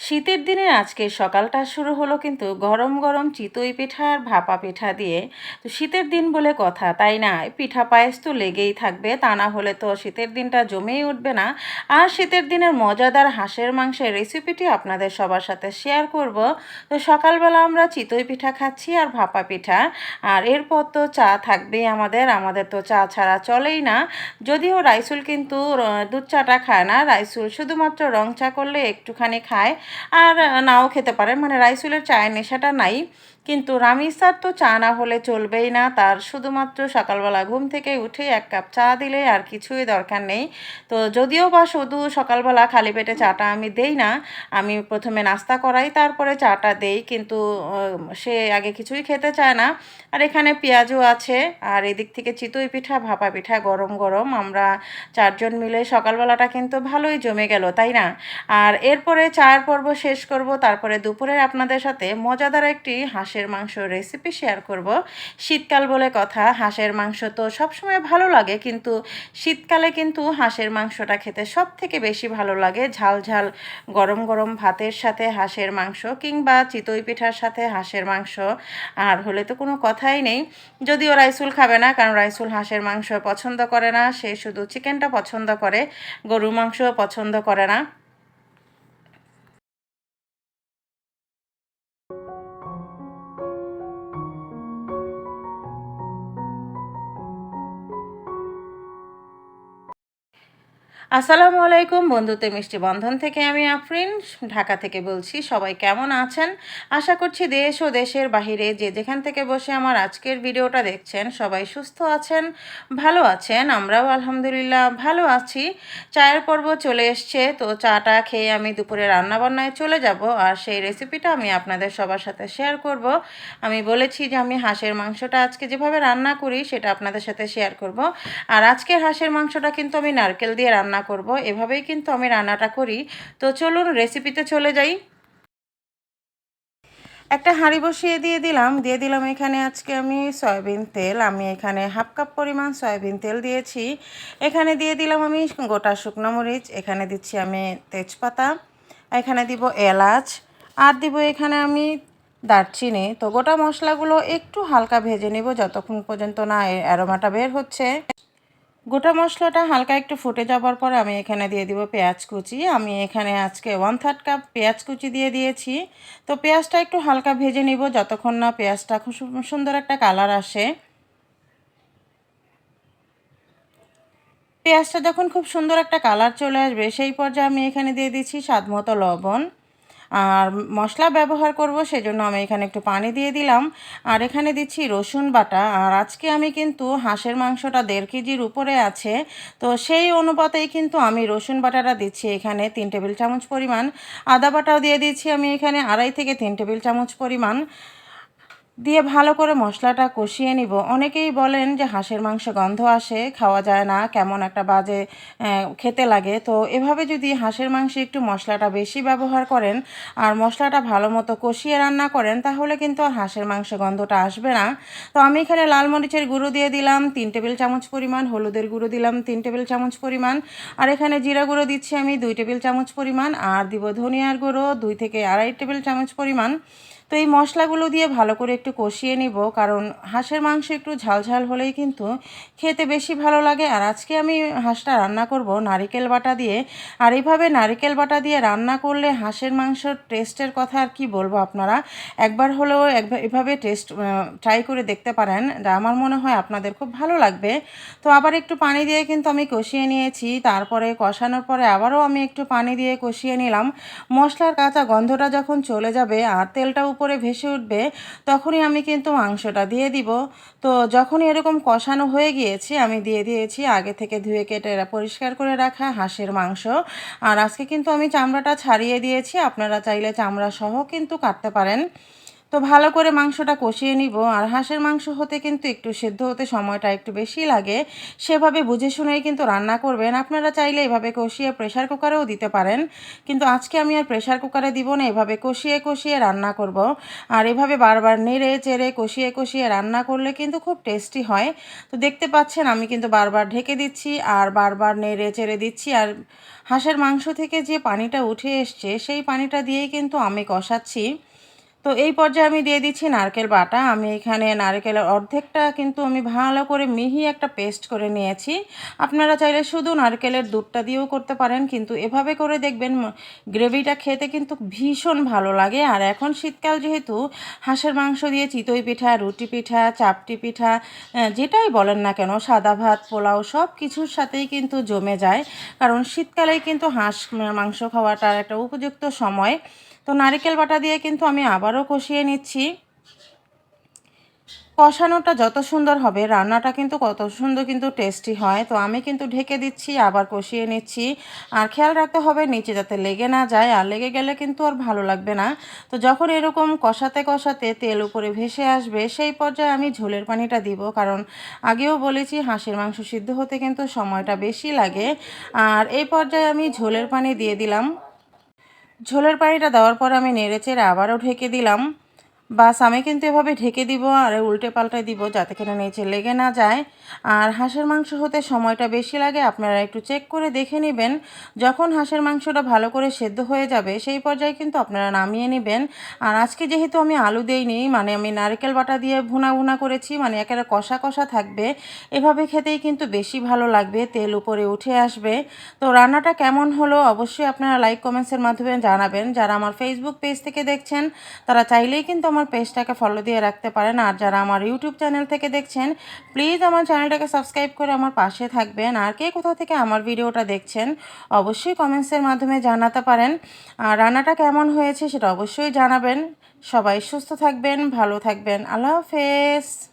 শীতের দিনে আজকে সকালটা শুরু হলো কিন্তু গরম গরম চিতই পিঠা আর ভাপা পিঠা দিয়ে। তো শীতের দিন বলে কথা, তাই না? পিঠা পায়েস তো লেগেই থাকবে, তা না হলে তো শীতের দিনটা জমেই উঠবে না। আর শীতের দিনের মজাদার হাঁসের মাংসের রেসিপিটি আপনাদের সবার সাথে শেয়ার করব। তো সকালবেলা আমরা চিতই পিঠা খাচ্ছি আর ভাপা পিঠা। আর এরপর তো চা থাকবেই আমাদের আমাদের তো চা ছাড়া চলেই না। যদিও রাইসুল কিন্তু দুধ চাটা খায় না। রাইসুল শুধুমাত্র রং চা করলে একটুখানি খায়। আর নাও খেতে পারেন। মানে রাইসুলের চায়ের নেশাটা নাই। কিন্তু রামিসার তো চা না হলে চলবেই না। তার শুধুমাত্র সকালবেলা ঘুম থেকে উঠে এক কাপ চা দিলে আর কিছুই দরকার নেই। তো যদিও বা শুধু সকালবেলা খালি পেটে চাটা আমি দেই না, আমি প্রথমে নাস্তা করাই, তারপরে চাটা দেই। কিন্তু সে আগে কিছুই খেতে চায় না। আর এখানে পেঁয়াজও আছে, আর এদিক থেকে চিতই পিঠা, ভাপা পিঠা গরম গরম। আমরা চারজন মিলে সকালবেলাটা কিন্তু ভালোই জমে গেল, তাই না? আর এরপরে চায়ের পর্ব শেষ করব। তারপরে দুপুরে আপনাদের সাথে মজাদার একটি হাঁসের মাংস রেসিপি শেয়ার করব। শীতকাল বলে কথা, হাঁসের মাংস তো সবসময় ভালো লাগে, কিন্তু শীতকালে কিন্তু হাঁসের মাংসটা খেতে সব থেকে বেশি ভালো লাগে। ঝাল ঝাল গরম গরম ভাতের সাথে হাঁসের মাংস কিংবা চিতই পিঠার সাথে হাঁসের মাংস, আর হলে তো কোনো কথাই নেই। যদিও রাইসুল খাবে না, কারণ রাইসুল হাঁসের মাংস পছন্দ করে না, সে শুধু চিকেনটা পছন্দ করে গরু মাংস পছন্দ করে না। আসসালামু আলাইকুম বন্ধুতে মিষ্টি বন্ধন থেকে আমি আফরিন, ঢাকা থেকে বলছি, সবাই কেমন আছেন? আশা করছি দেশ ও দেশের বাহিরে যে যেখান থেকে বসে আমার আজকের ভিডিওটা দেখছেন, সবাই সুস্থ আছেন, ভালো আছেন, আমরাও আলহামদুলিল্লাহ ভালো আছি। চায়ের পর্ব চলে এসছে, তো চাটা খেয়ে আমি দুপুরে রান্নাবান্নায় চলে যাব আর সেই রেসিপিটা আমি আপনাদের সবার সাথে শেয়ার করব। আমি বলেছি যে আমি হাঁসের মাংসটা আজকে যেভাবে রান্না করি, সেটা আপনাদের সাথে শেয়ার করব। আর আজকের হাঁসের মাংসটা কিন্তু আমি নারকেল দিয়ে রান্না করব, এভাবেই কিন্তু আমি রান্নাটা করি। তো চলুন রেসিপিতে চলে যাই। একটা হাঁড়ি বসিয়ে দিয়ে দিলাম। দিয়ে দিলাম এখানে আজকে আমি সয়াবিন তেল। আমি এখানে হাফ কাপ পরিমাণ সয়াবিন তেল দিয়েছি। এখানে দিয়ে দিলাম আমি গোটা শুকনো মরিচ। এখানে দিচ্ছি আমি তেজপাতা। এখানে দিব এলাচ। আর দিব এখানে আমি দারচিনি। তো গোটা মশলাগুলো একটু হালকা ভেজে নেব, যতক্ষণ পর্যন্ত না অ্যারোমাটা বের হচ্ছে। গোটা মশলাটা হালকা একটু ফুটে যাবার পরে আমি এখানে দিয়ে দিব পেঁয়াজ কুচি। আমি এখানে আজকে ওয়ান থার্ড কাপ পেঁয়াজ কুচি দিয়ে দিয়েছি। তো পেঁয়াজটা একটু হালকা ভেজে নিব যতক্ষণ না পেঁয়াজটা খুব সুন্দর একটা কালার আসে। পেঁয়াজটা যখন খুব সুন্দর একটা কালার চলে আসবে, সেই পর্যায়ে আমি এখানে দিয়ে দিচ্ছি স্বাদ মতো লবণ। আর মশলা ব্যবহার করব, সেজন্য আমি এখানে একটু পানি দিয়ে দিলাম। আর এখানে দিচ্ছি রসুন বাটা। আর আজকে আমি কিন্তু হাঁসের মাংসটা দেড় কেজির উপরে আছে। তো সেই অনুপাতেই কিন্তু আমি রসুন বাটাটা দিচ্ছি এখানে তিন টেবিল চামচ পরিমাণ। আদা বাটাও দিয়ে দিচ্ছি আমি এখানে আড়াই থেকে তিন টেবিল চামচ পরিমাণ। দিয়ে ভালো করে মশলাটা কষিয়ে নিব। অনেকেই বলেন যে হাঁসের মাংস গন্ধ আসে, খাওয়া যায় না, কেমন একটা বাজে খেতে লাগে। তো এভাবে যদি হাঁসের মাংসে একটু মশলাটা বেশি ব্যবহার করেন আর মশলাটা ভালো মতো কষিয়ে রান্না করেন, তাহলে কিন্তু হাঁসের মাংস গন্ধটা আসবে না। তো আমি এখানে লাল মরিচের গুঁড়ো দিয়ে দিলাম, তিন টেবিল চামচ পরিমাণ, হলুদের গুঁড়ো দিলাম, তিন টেবিল চামচ পরিমাণ। আর এখানে জিরা গুঁড়ো দিচ্ছি আমি দুই টেবিল চামচ পরিমাণ, আর দিব ধনিয়ার গুঁড়ো দুই থেকে আড়াই টেবিল চামচ পরিমাণ। তো এই মশলাগুলো দিয়ে ভালো করে একটু কষিয়ে নিব, কারণ হাঁসের মাংস একটু ঝালঝাল হলেই কিন্তু খেতে বেশি ভালো লাগে। আর আজকে আমি হাঁসটা রান্না করব নারিকেল বাটা দিয়ে। আর এইভাবে নারিকেল বাটা দিয়ে রান্না করলে হাঁসের মাংসর টেস্টের কথা আর কি বলব আপনারা? একবার হলেও এভাবে টেস্ট ট্রাই করে দেখতে পারেন। আমার মনে হয় আপনাদের খুব ভালো লাগবে। তো আবার একটু পানি দিয়ে কিন্তু আমি কষিয়ে নিয়েছি। তারপরে কষানোর পরে আবারও আমি একটু পানি দিয়ে কষিয়ে নিলাম। মশলার কাঁচা গন্ধটা যখন চলে যাবে, আর তেলটা উপরে ভেসে উঠবে, তখনই আমি কিন্তু মাংসটা দিয়ে দিব। তো যখনই এরকম কষানো হয়ে গিয়েছে, আমি দিয়ে দিয়েছি আগে থেকে ধুয়ে কেটে পরিষ্কার করে রাখা হাঁসের মাংস। আর আজকে কিন্তু আমি চামড়াটা ছাড়িয়ে দিয়েছি, আপনারা চাইলে চামড়া সহ কিন্তু কাটতে পারেন। তো ভালো করে মাংসটা কষিয়ে নিব। আর হাঁসের মাংস হতে কিন্তু একটু সেদ্ধ হতে সময়টা একটু বেশি লাগে। সেভাবে বুঝে শুনেই কিন্তু রান্না করবেন। আপনারা চাইলে এভাবে কষিয়ে প্রেশার কুকারেও দিতে পারেন। কিন্তু আজকে আমি আর প্রেশার কুকারে দিব না, এভাবে কষিয়ে কষিয়ে রান্না করব। আর এভাবে বারবার নেড়ে, চেড়ে, কষিয়ে কষিয়ে রান্না করলে কিন্তু খুব টেস্টি হয়। তো দেখতে পাচ্ছেন আমি কিন্তু বারবার ঢেকে দিচ্ছি আর বারবার নেড়ে, চেড়ে দিচ্ছি। আর হাঁসের মাংস থেকে যে পানিটা উঠে এসছে, সেই পানিটা দিয়েই কিন্তু আমি কষাচ্ছি। তো এই পর্যায়ে আমি দিয়ে দিচ্ছি নারকেল বাটা। আমি এখানে নারকেলের অর্ধেকটা কিন্তু আমি ভালো করে মিহি একটা পেস্ট করে নিয়েছি। আপনারা চাইলে শুধু নারকেলের দুধটা দিয়েও করতে পারেন, কিন্তু এভাবে করে দেখবেন গ্রেভিটা খেতে কিন্তু ভীষণ ভালো লাগে। আর এখন শীতকাল যেহেতু, হাঁসের মাংস দিয়ে চিতই পিঠা, রুটি পিঠা, চাপটি পিঠা যেটাই বলেন না কেন, সাদা ভাত, পোলাও সব কিছুর সাথেই কিন্তু জমে যায়। কারণ শীতকালেই কিন্তু হাঁস মাংস খাওয়াটার একটা উপযুক্ত সময়। তো নারকেল বাটা দিয়ে কিন্তু আমি আবারও কষিয়ে নিচ্ছি। কষানোটা যত সুন্দর হবে, রান্নাটা কিন্তু কত সুন্দর কিন্তু টেস্টি হয়। তো আমি কিন্তু ঢেকে দিচ্ছি, আবার কষিয়ে নিচ্ছি। আর খেয়াল রাখতে হবে নিচে যাতে লেগে না যায়, আর লেগে গেলে কিন্তু আর ভালো লাগবে না। তো যখন এরকম কষাতে কষাতে তেল উপরে ভেসে আসবে, সেই পর্যায়ে আমি ঝোলের পানিটা দিব। কারণ আগেও বলেছি হাঁসের মাংস সিদ্ধ হতে কিন্তু সময়টা বেশি লাগে। আর এই পর্যায়ে আমি ঝোলের পানি দিয়ে দিলাম। ঝোলের পানিটা দেওয়ার পর আমি নেড়েচেড়ে আবারও ঢেকে দিলাম। বাস আমি কিন্তু এভাবে ঢেকে দিব আর উল্টে পাল্টে দিব যাতে কিনা নিচে লেগে না যায়। আর হাঁসের মাংস হতে সময়টা বেশি লাগে, আপনারা একটু চেক করে দেখে নেবেন। যখন হাঁসের মাংসটা ভালো করে সেদ্ধ হয়ে যাবে, সেই পর্যায়ে কিন্তু আপনারা নামিয়ে নেবেন। আর আজকে যেহেতু আমি আলু দেইনি মানে আমি নারকেল বাটা দিয়ে ভুনা ভুনা করেছি মানে একেবারে কষা কষা থাকবে, এভাবে খেতেই কিন্তু বেশি ভালো লাগবে, তেল উপরে উঠে আসবে। তো রান্নাটা কেমন হলো অবশ্যই আপনারা লাইক কমেন্টসের মাধ্যমে জানাবেন। যারা আমার ফেসবুক পেজ থেকে দেখছেন, তারা চাইলেই কিন্তু আমার পেজটাকে ফলো দিয়ে রাখতে পারেন। আর যারা আমার ইউটিউব চ্যানেল থেকে দেখছেন প্লিজ আমার চ্যানেলটাকে সাবস্ক্রাইব করে আমার পাশে থাকবেন। আর কে কোথা থেকে আমার ভিডিওটা দেখছেন, অবশ্যই কমেন্টসের মাধ্যমে জানাতে পারেন। আর রান্নাটা কেমন হয়েছে সেটা অবশ্যই জানাবেন। সবাই সুস্থ থাকবেন, ভালো থাকবেন। আল্লাহ হাফেজ।